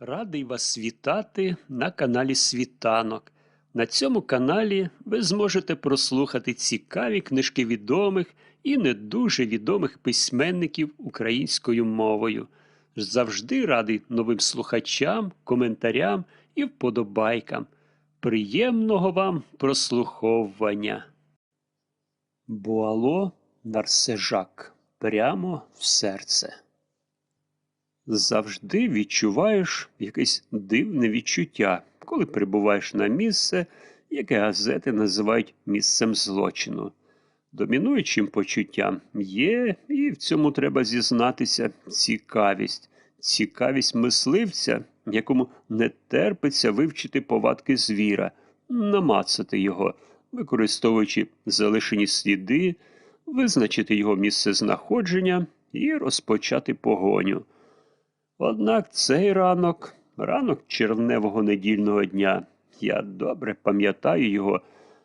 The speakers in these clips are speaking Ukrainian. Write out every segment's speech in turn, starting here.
Радий вас вітати на каналі Світанок. На цьому каналі ви зможете прослухати цікаві книжки відомих і не дуже відомих письменників українською мовою. Завжди радий новим слухачам, коментарям і вподобайкам. Приємного вам прослуховування. Буало Нарсежак прямо в серце. Завжди відчуваєш якесь дивне відчуття, коли прибуваєш на місце, яке газети називають місцем злочину. Домінуючим почуттям є, і в цьому треба зізнатися, цікавість, цікавість мисливця, якому не терпиться вивчити повадки звіра, намацати його, використовуючи залишені сліди, визначити його місце знаходження і розпочати погоню. Однак цей ранок, ранок червневого недільного дня, я добре пам'ятаю його,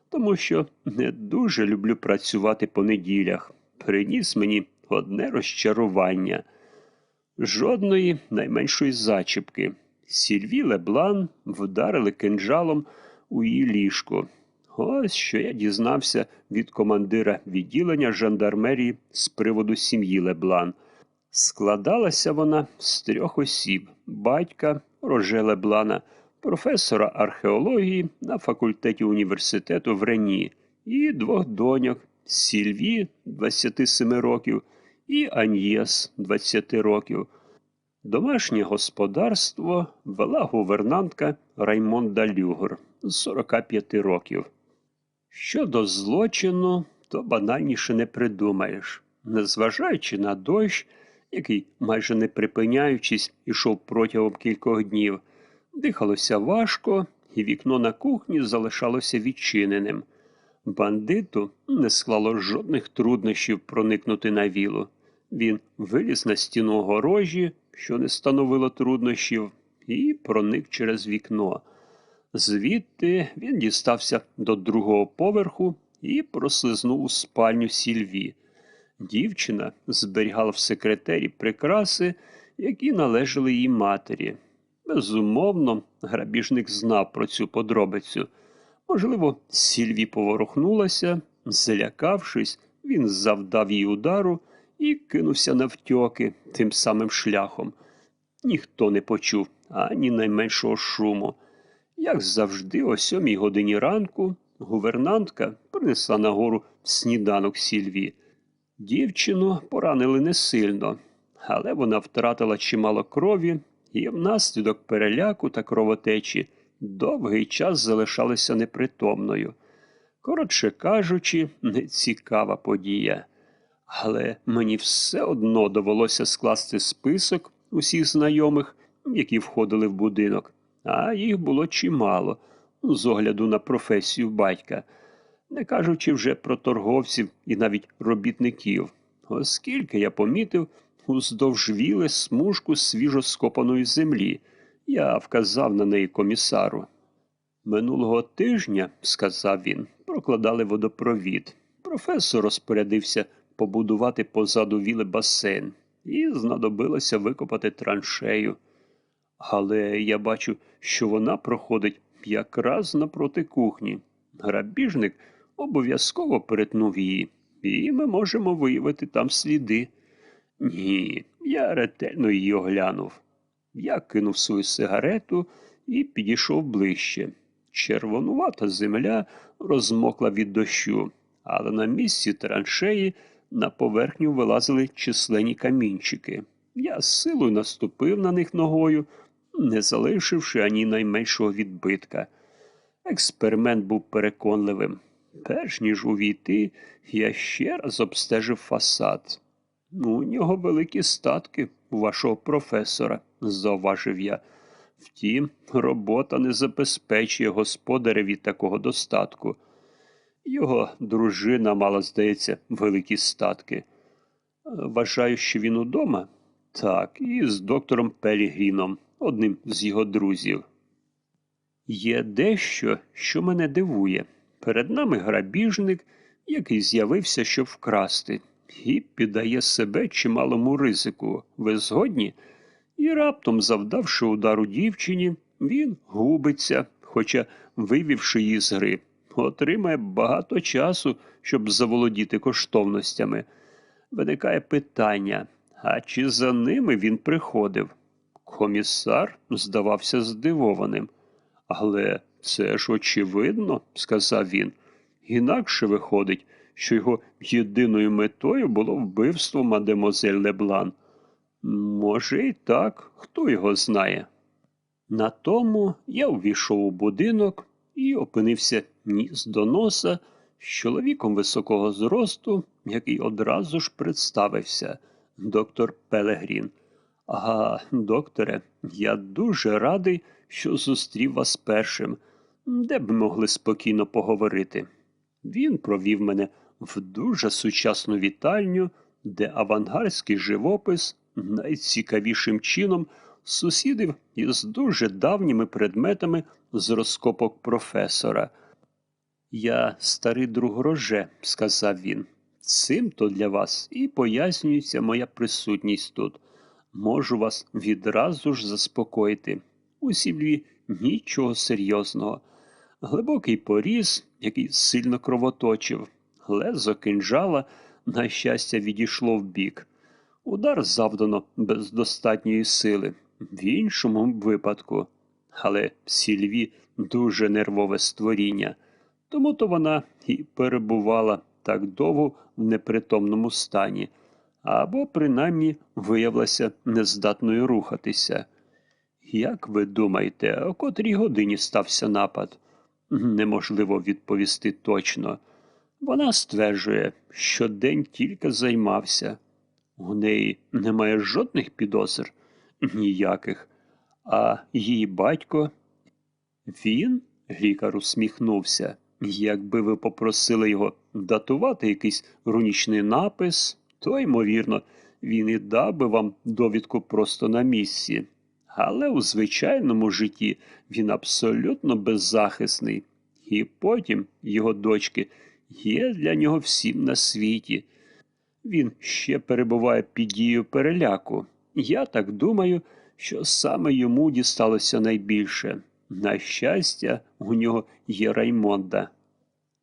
тому що не дуже люблю працювати по неділях. Приніс мені одне розчарування. Жодної найменшої зачіпки. Сільві Леблан вдарили кинджалом у її ліжко. Ось що я дізнався від командира відділення жандармерії з приводу сім'ї Леблан. Складалася вона з трьох осіб батька Роже Леблана, професора археології на факультеті університету в Рені, і двох доньок Сільві 27 років і Аньєс 20 років. Домашнє господарство вела гувернантка Раймонда Люгор з 45 років. Щодо злочину, то банальніше не придумаєш. Незважаючи на дощ, який, майже не припиняючись, ішов протягом кількох днів, дихалося важко, і вікно на кухні залишалося відчиненим. Бандиту не склало жодних труднощів проникнути на вілу. Він виліз на стіну огорожі, що не становило труднощів, і проник через вікно. Звідти він дістався до другого поверху і прослизнув у спальню сільві. Дівчина зберігала в секретері прикраси, які належали її матері. Безумовно, грабіжник знав про цю подробицю. Можливо, Сільві поворухнулася, злякавшись, він завдав їй удару і кинувся навтьоки тим самим шляхом. Ніхто не почув ані найменшого шуму. Як завжди, о сьомій годині ранку, гувернантка принесла нагору сніданок Сільві. Дівчину поранили не сильно, але вона втратила чимало крові і внаслідок переляку та кровотечі довгий час залишалася непритомною. Коротше кажучи, нецікава подія. Але мені все одно довелося скласти список усіх знайомих, які входили в будинок, а їх було чимало, з огляду на професію батька не кажучи вже про торговців і навіть робітників, оскільки я помітив уздовж віли смужку свіжо скопаної землі, я вказав на неї комісару. Минулого тижня, сказав він, прокладали водопровід. Професор розпорядився побудувати позаду віли басейн, і знадобилося викопати траншею. Але я бачу, що вона проходить якраз напроти кухні. Грабіжник обов'язково перетнув її, і ми можемо виявити там сліди. Ні, я ретельно її оглянув. Я кинув свою сигарету і підійшов ближче. Червонувата земля розмокла від дощу, але на місці траншеї на поверхню вилазили численні камінчики. Я силою наступив на них ногою, не залишивши ані найменшого відбитка. Експеримент був переконливим. Перш ніж увійти, я ще раз обстежив фасад. Ну, у нього великі статки у вашого професора, зауважив я. Втім, робота не забезпечує господареві такого достатку. Його дружина мала, здається, великі статки. Вважаю, що він удома? Так, і з доктором Пелігріном, одним з його друзів. Є дещо, що мене дивує. Перед нами грабіжник, який з'явився, щоб вкрасти, і піддає себе чималому ризику. Ви згодні? І раптом, завдавши удару дівчині, він губиться, хоча, вивівши її з гри, отримає багато часу, щоб заволодіти коштовностями. Виникає питання, а чи за ними він приходив? Комісар здавався здивованим. Але це ж очевидно, сказав він. Інакше виходить, що його єдиною метою було вбивство мадемозель Леблан. Може, і так, хто його знає. На тому я увійшов у будинок і опинився ніс до носа з чоловіком високого зросту, який одразу ж представився, доктор Пелегрін. Ага, докторе, я дуже радий, що зустрів вас першим, де б могли спокійно поговорити. Він провів мене в дуже сучасну вітальню, де авангардський живопис найцікавішим чином сусідив із дуже давніми предметами з розкопок професора. Я старий друг Роже, сказав він. Цим то для вас і пояснюється моя присутність тут. Можу вас відразу ж заспокоїти. У сім'ї нічого серйозного. Глибокий поріз, який сильно кровоточив, лезо кинджала, на щастя, відійшло вбік. Удар завдано без достатньої сили, в іншому випадку. Але Сільві дуже нервове створіння, тому то вона і перебувала так довго в непритомному стані, або принаймні виявилася нездатною рухатися. Як ви думаєте, о котрій годині стався напад? Неможливо відповісти точно. Вона стверджує, що день тільки займався. У неї немає жодних підозр, ніяких. А її батько. Він, лікар усміхнувся. Якби ви попросили його датувати якийсь рунічний напис, то, ймовірно, він і дав би вам довідку просто на місці. Але у звичайному житті він абсолютно беззахисний, і потім його дочки є для нього всім на світі. Він ще перебуває під дією переляку. Я так думаю, що саме йому дісталося найбільше. На щастя, у нього є Раймонда.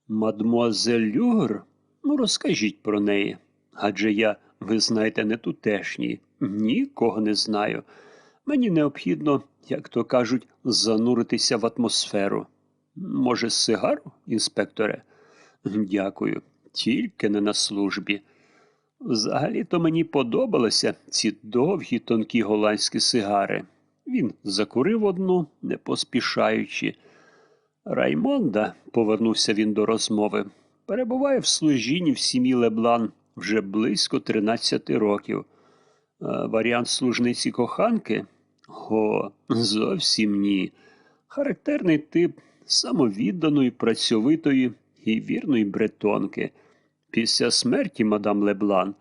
Мадмуазель Люгр? Ну, розкажіть про неї. Адже я, ви знаєте, не тутешній, нікого не знаю. Мені необхідно, як то кажуть, зануритися в атмосферу. Може, сигару, інспекторе? Дякую, тільки не на службі. Взагалі-то мені подобалися ці довгі тонкі голландські сигари. Він закурив одну, не поспішаючи. Раймонда, повернувся він до розмови, перебуває в служінні в сім'ї Леблан вже близько 13 років. А варіант служниці коханки? О, зовсім ні. Характерний тип самовідданої, працьовитої і вірної бретонки. Після смерті мадам Леблан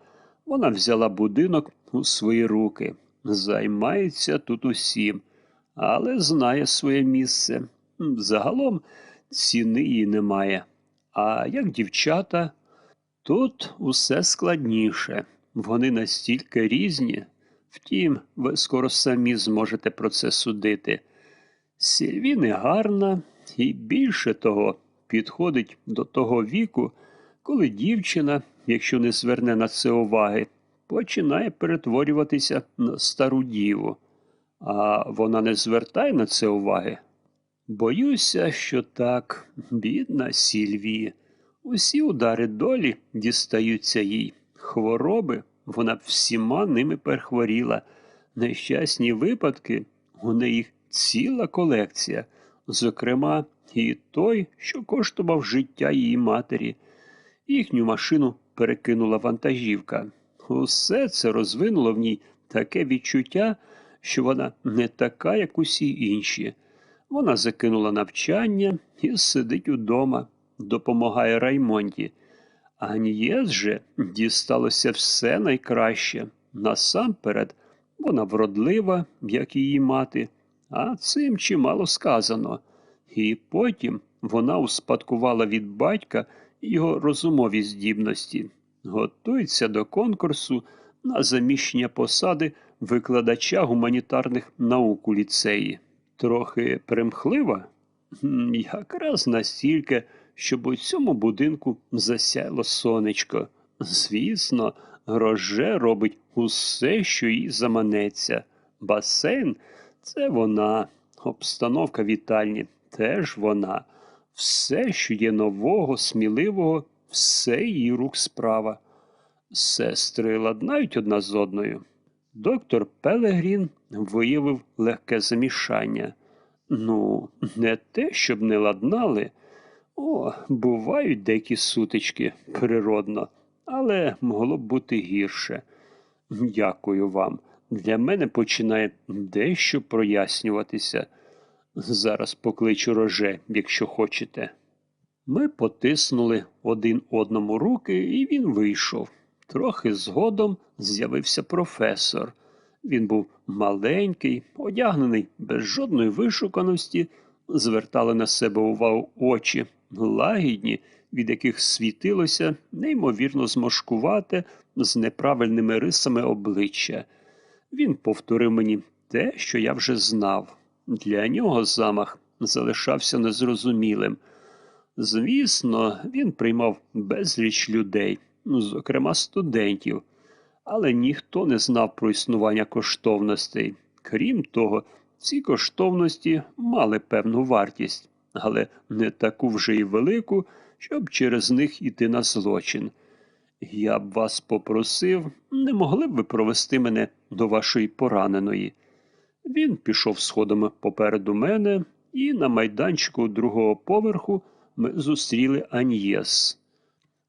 вона взяла будинок у свої руки, займається тут усім, але знає своє місце. Загалом ціни їй немає. А як дівчата, тут усе складніше. Вони настільки різні. Втім, ви скоро самі зможете про це судити. Сільві не гарна і більше того, підходить до того віку, коли дівчина, якщо не зверне на це уваги, починає перетворюватися на стару діву. А вона не звертає на це уваги. Боюся, що так, бідна Сільві. Усі удари долі дістаються їй. Хвороби вона всіма ними перехворіла. Нещасні випадки у неї ціла колекція, зокрема, і той, що коштував життя її матері. Їхню машину перекинула вантажівка. Усе це розвинуло в ній таке відчуття, що вона не така, як усі інші. Вона закинула навчання і сидить удома, допомагає Раймонді. Аньєс же дісталося все найкраще. Насамперед, вона вродлива, як її мати, а цим чимало сказано. І потім вона успадкувала від батька його розумові здібності, готується до конкурсу на заміщення посади викладача гуманітарних наук у ліцеї. Трохи примхлива? Якраз настільки, щоб у цьому будинку засяяло сонечко. Звісно, Роже робить усе, що їй заманеться. Басейн це вона, обстановка вітальні теж вона. Все, що є нового, сміливого, все її рук справа. Сестри ладнають одна з одною. Доктор Пелегрін виявив легке замішання. Ну, не те, щоб не ладнали. О, бувають деякі сутички природно, але могло б бути гірше. Дякую вам. Для мене починає дещо прояснюватися. Зараз покличу роже, якщо хочете. Ми потиснули один одному руки, і він вийшов. Трохи згодом з'явився професор. Він був маленький, одягнений без жодної вишуканості, звертали на себе увагу очі, лагідні, від яких світилося неймовірно зморшкувате з неправильними рисами обличчя. Він повторив мені те, що я вже знав. Для нього замах залишався незрозумілим. Звісно, він приймав безліч людей, зокрема студентів, але ніхто не знав про існування коштовностей. Крім того, ці коштовності мали певну вартість, але не таку вже й велику, щоб через них іти на злочин. Я б вас попросив, не могли б ви провести мене до вашої пораненої. Він пішов сходами попереду мене, і на майданчику другого поверху ми зустріли Аньєс.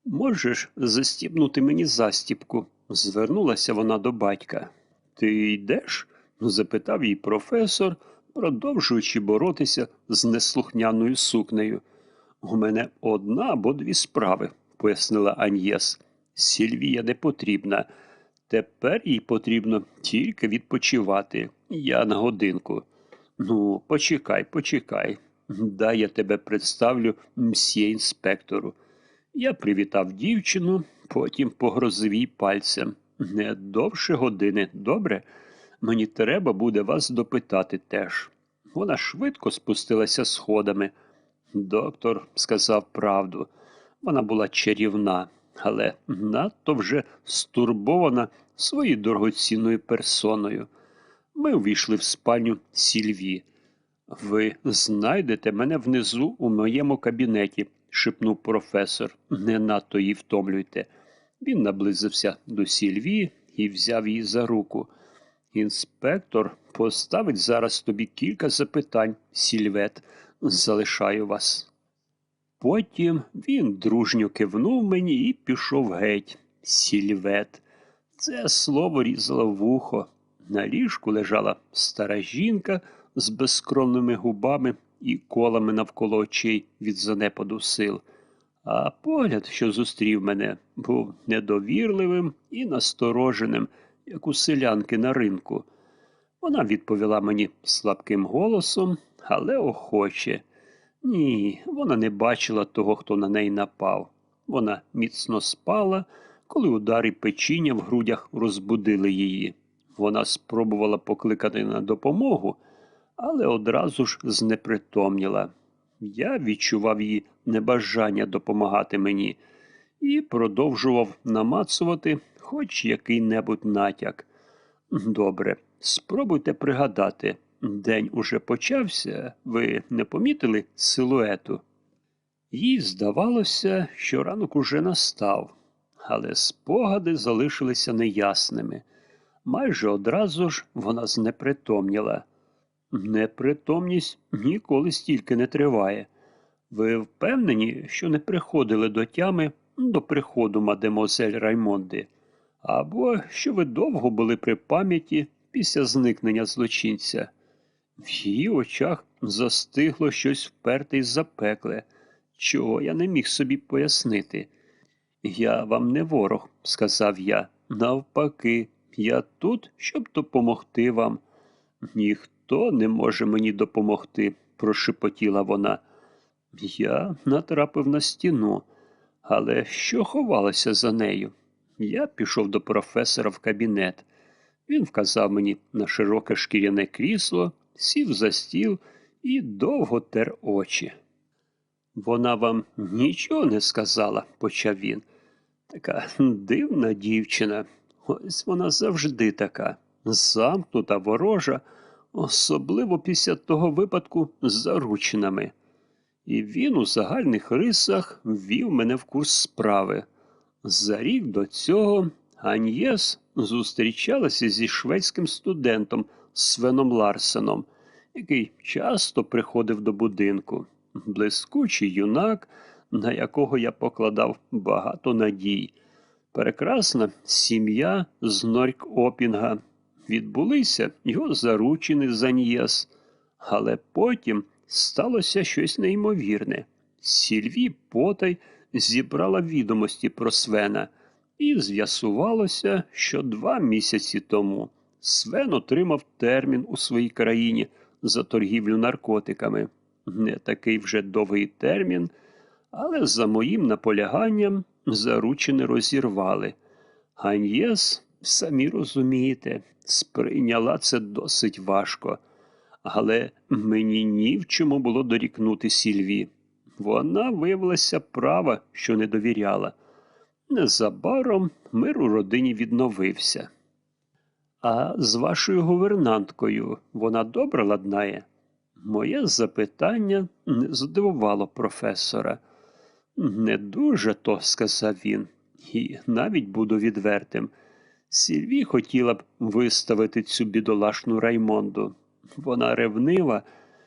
Можеш застібнути мені застібку? звернулася вона до батька. Ти йдеш? Запитав її професор, продовжуючи боротися з неслухняною сукнею. У мене одна або дві справи, пояснила Аньєс. Сільвія не потрібна. Тепер їй потрібно тільки відпочивати. Я на годинку. Ну, почекай, почекай. Дай я тебе представлю мсьє інспектору. Я привітав дівчину, потім погрозив їй пальцем. Не довше години, добре? Мені треба буде вас допитати теж. Вона швидко спустилася сходами. Доктор сказав правду. Вона була чарівна, але надто вже стурбована своєю дорогоцінною персоною. Ми увійшли в спальню Сільві. Ви знайдете мене внизу у моєму кабінеті, шепнув професор. Не надто її втомлюйте. Він наблизився до Сільві і взяв її за руку. Інспектор поставить зараз тобі кілька запитань, Сільвет. Залишаю вас. Потім він дружньо кивнув мені і пішов геть. Сільвет. Це слово різало вухо. На ліжку лежала стара жінка з безкровними губами і колами навколо очей від занепаду сил. А погляд, що зустрів мене, був недовірливим і настороженим, як у селянки на ринку. Вона відповіла мені слабким голосом, але охоче. Ні, вона не бачила того, хто на неї напав. Вона міцно спала, коли удари печіння в грудях розбудили її. Вона спробувала покликати на допомогу, але одразу ж знепритомніла. Я відчував її небажання допомагати мені і продовжував намацувати хоч який-небудь натяк. Добре, спробуйте пригадати. День уже почався, ви не помітили силуету? Їй здавалося, що ранок уже настав, але спогади залишилися неясними. Майже одразу ж вона знепритомніла. Непритомність ніколи стільки не триває. Ви впевнені, що не приходили до тями до приходу мадемозель Раймонди, або що ви довго були при пам'яті після зникнення злочинця? В її очах застигло щось вперте й запекле, чого я не міг собі пояснити. Я вам не ворог, сказав я. Навпаки, я тут, щоб допомогти вам. Ніхто не може мені допомогти, прошепотіла вона. Я натрапив на стіну, але що ховалося за нею? Я пішов до професора в кабінет. Він вказав мені на широке шкіряне крісло, сів за стіл і довго тер очі. Вона вам нічого не сказала, почав він. Така дивна дівчина. Ось вона завжди така, замкнута, ворожа, особливо після того випадку з заручинами. І він у загальних рисах ввів мене в курс справи. За рік до цього Аньєс зустрічалася зі шведським студентом Свеном Ларсеном, який часто приходив до будинку. Блискучий юнак, на якого я покладав багато надій. Прекрасна сім'я з Норк Опінга. Відбулися його заручини з Аньєс. Але потім сталося щось неймовірне. Сільві потай зібрала відомості про Свена, і з'ясувалося, що два місяці тому Свен отримав термін у своїй країні за торгівлю наркотиками. Не такий вже довгий термін, але за моїм наполяганням заручини розірвали. Ганьєс, самі розумієте, сприйняла це досить важко. Але мені ні в чому було дорікнути Сільві. Вона виявилася права, що не довіряла. Незабаром мир у родині відновився. А з вашою гувернанткою вона добре ладнає? Моє запитання не здивувало професора. Не дуже то, сказав він, і навіть буду відвертим. Сільві хотіла б виставити цю бідолашну Раймонду. Вона ревнива,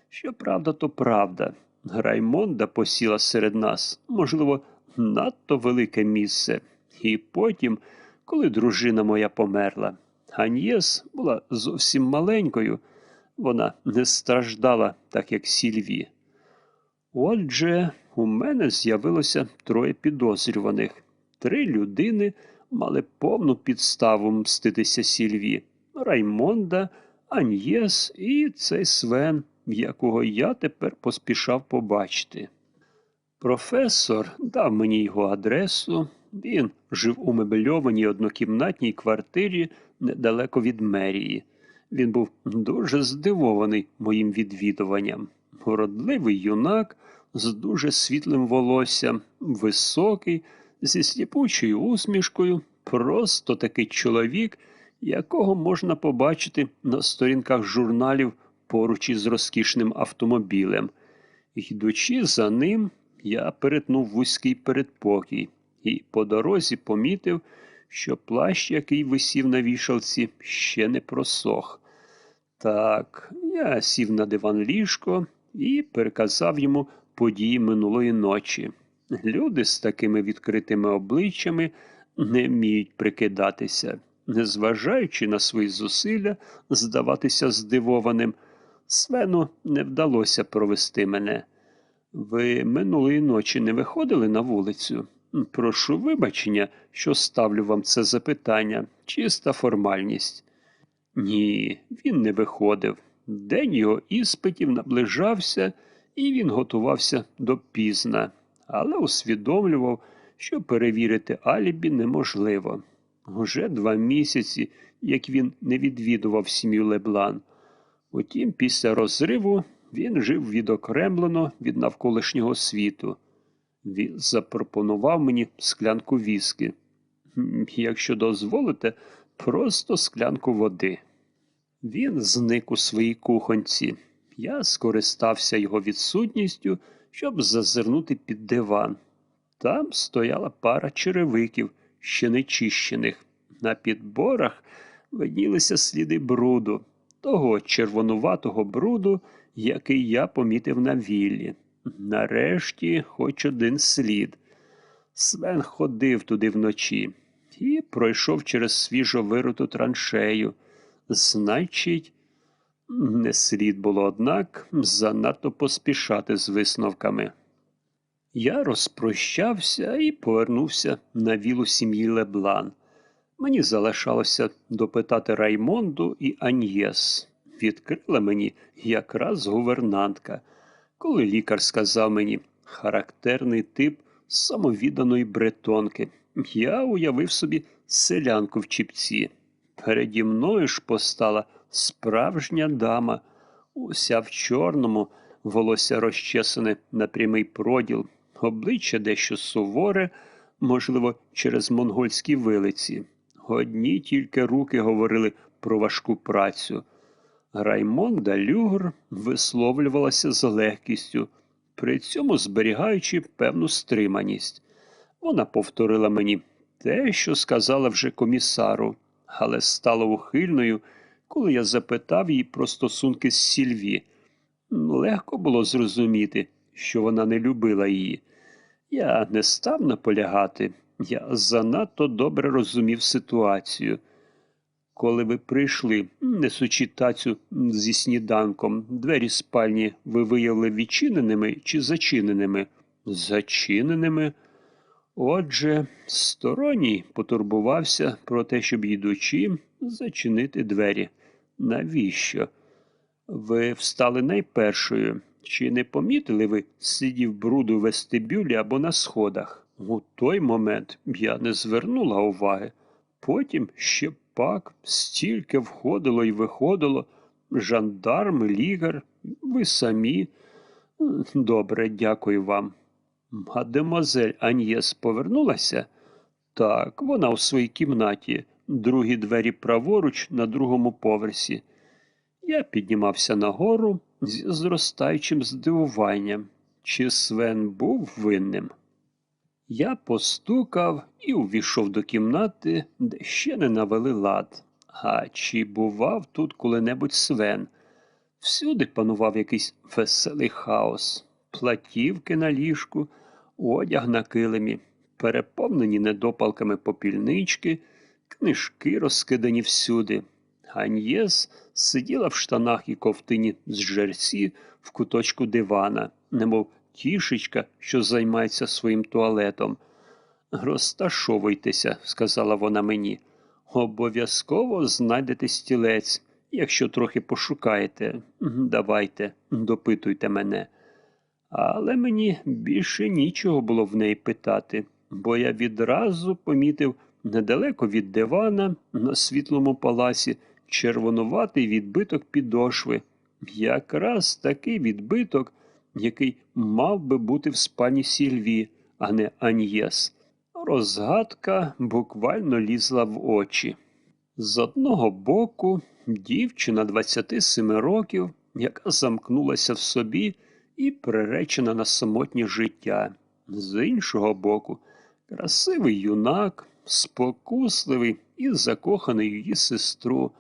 що правда, то правда. Раймонда посіла серед нас, можливо, надто велике місце. І потім, коли дружина моя померла, Аньєс була зовсім маленькою, вона не страждала, так як Сільві. Отже, у мене з'явилося троє підозрюваних. Три людини мали повну підставу мститися Сільві Раймонда, Аньєс і цей Свен, якого я тепер поспішав побачити. Професор дав мені його адресу. Він жив у мебельованій однокімнатній квартирі недалеко від мерії. Він був дуже здивований моїм відвідуванням. Городливий юнак з дуже світлим волоссям, високий, зі сліпучою усмішкою, просто такий чоловік, якого можна побачити на сторінках журналів поруч із розкішним автомобілем. Йдучи за ним, я перетнув вузький передпокій і по дорозі помітив, що плащ, який висів на вішалці, ще не просох. Так, я сів на диван ліжко і переказав йому події минулої ночі. Люди з такими відкритими обличчями не вміють прикидатися, незважаючи на свої зусилля здаватися здивованим. Свену не вдалося провести мене. Ви минулої ночі не виходили на вулицю? Прошу вибачення, що ставлю вам це запитання, чиста формальність. Ні, він не виходив. День його іспитів наближався, і він готувався до пізна, але усвідомлював, що перевірити алібі неможливо. Уже два місяці, як він не відвідував сім'ю Леблан. Утім, після розриву він жив відокремлено від навколишнього світу. Він запропонував мені склянку віскі. Якщо дозволите, просто склянку води. Він зник у своїй кухонці. Я скористався його відсутністю, щоб зазирнути під диван. Там стояла пара черевиків, ще не чищених. На підборах виднілися сліди бруду, того червонуватого бруду, який я помітив на віллі. Нарешті хоч один слід. Свен ходив туди вночі і пройшов через свіжо вируту траншею. Значить, не слід було, однак, занадто поспішати з висновками. Я розпрощався і повернувся на вілу сім'ї Леблан. Мені залишалося допитати Раймонду і Аньєс. Відкрила мені якраз гувернантка, коли лікар сказав мені характерний тип самовідданої бретонки. Я уявив собі селянку в чіпці. Переді мною ж постала справжня дама, уся в чорному, волосся розчесане на прямий проділ, обличчя дещо суворе, можливо, через монгольські вилиці. Одні тільки руки говорили про важку працю. Раймонда Люгр висловлювалася з легкістю, при цьому зберігаючи певну стриманість. Вона повторила мені те, що сказала вже комісару, але стала ухильною, коли я запитав її про стосунки з Сільві. Легко було зрозуміти, що вона не любила її. Я не став наполягати, я занадто добре розумів ситуацію. Коли ви прийшли, несучи тацю зі сніданком, двері спальні ви виявили відчиненими чи зачиненими? Зачиненими. Отже, сторонній потурбувався про те, щоб їдучи, зачинити двері. Навіщо? Ви встали найпершою. Чи не помітили ви слідів бруду в вестибюлі або на сходах? У той момент я не звернула уваги. Потім ще пак стільки входило і виходило. Жандарм, лігар, ви самі. Добре, дякую вам. Мадемуазель Аньєс повернулася? Так, вона у своїй кімнаті, другі двері праворуч на другому поверсі. Я піднімався нагору зі зростаючим здивуванням. Чи Свен був винним? Я постукав і увійшов до кімнати, де ще не навели лад. А чи бував тут коли-небудь Свен? Всюди панував якийсь веселий хаос, платівки на ліжку, одяг на килимі, переповнені недопалками попільнички, книжки розкидані всюди. Аньєс сиділа в штанах і ковтині з жерсі в куточку дивана, немов тішечка, що займається своїм туалетом. Розташовуйтеся, сказала вона мені. Обов'язково знайдете стілець, якщо трохи пошукаєте. Давайте, допитуйте мене. Але мені більше нічого було в неї питати, бо я відразу помітив недалеко від дивана на світлому паласі червонуватий відбиток підошви. Якраз такий відбиток, який мав би бути в спальні Сільві, а не Аньєс. Розгадка буквально лізла в очі. З одного боку дівчина 27 років, яка замкнулася в собі і приречена на самотнє життя. З іншого боку, красивий юнак, спокусливий і закоханий її сестру.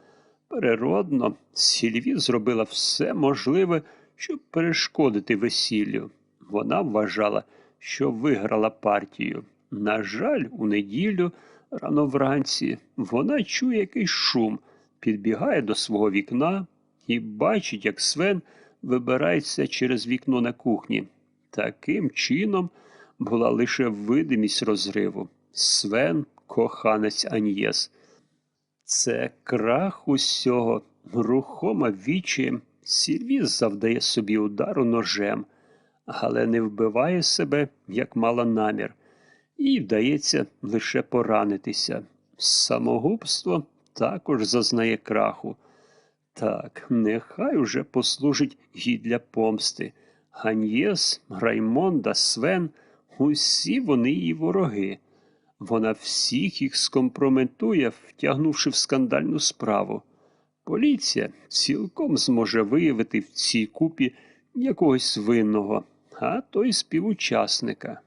Природно, Сільві зробила все можливе, щоб перешкодити весіллю. Вона вважала, що виграла партію. На жаль, у неділю, рано вранці, вона чує якийсь шум, підбігає до свого вікна і бачить, як Свен вибирається через вікно на кухні. Таким чином була лише видимість розриву. Свен коханець Аньєс. Це крах усього, рухома вічі, Сільві завдає собі удару ножем, але не вбиває себе, як мала намір, і вдається лише поранитися. Самогубство також зазнає краху. Так, нехай уже послужить їй для помсти. Ганьєс, Раймонда, Свен усі вони її вороги. Вона всіх їх скомпрометує, втягнувши в скандальну справу. Поліція цілком зможе виявити в цій купі якогось винного, а то й співучасника.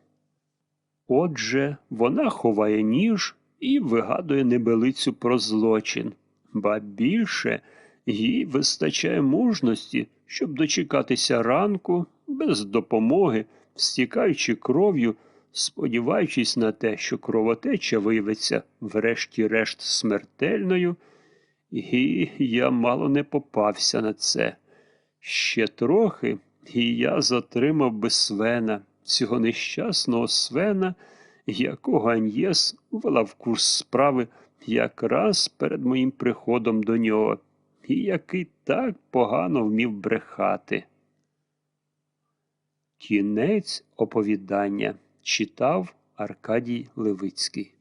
Отже, вона ховає ніж і вигадує небелицю про злочин, ба більше їй вистачає мужності, щоб дочекатися ранку без допомоги, стікаючи кров'ю сподіваючись на те, що кровотеча виявиться врешті-решт смертельною, і я мало не попався на це. Ще трохи, і я затримав би Свена, цього нещасного Свена, якого Аньєс вела в курс справи якраз перед моїм приходом до нього, і який так погано вмів брехати. Кінець оповідання читав Аркадій Левицький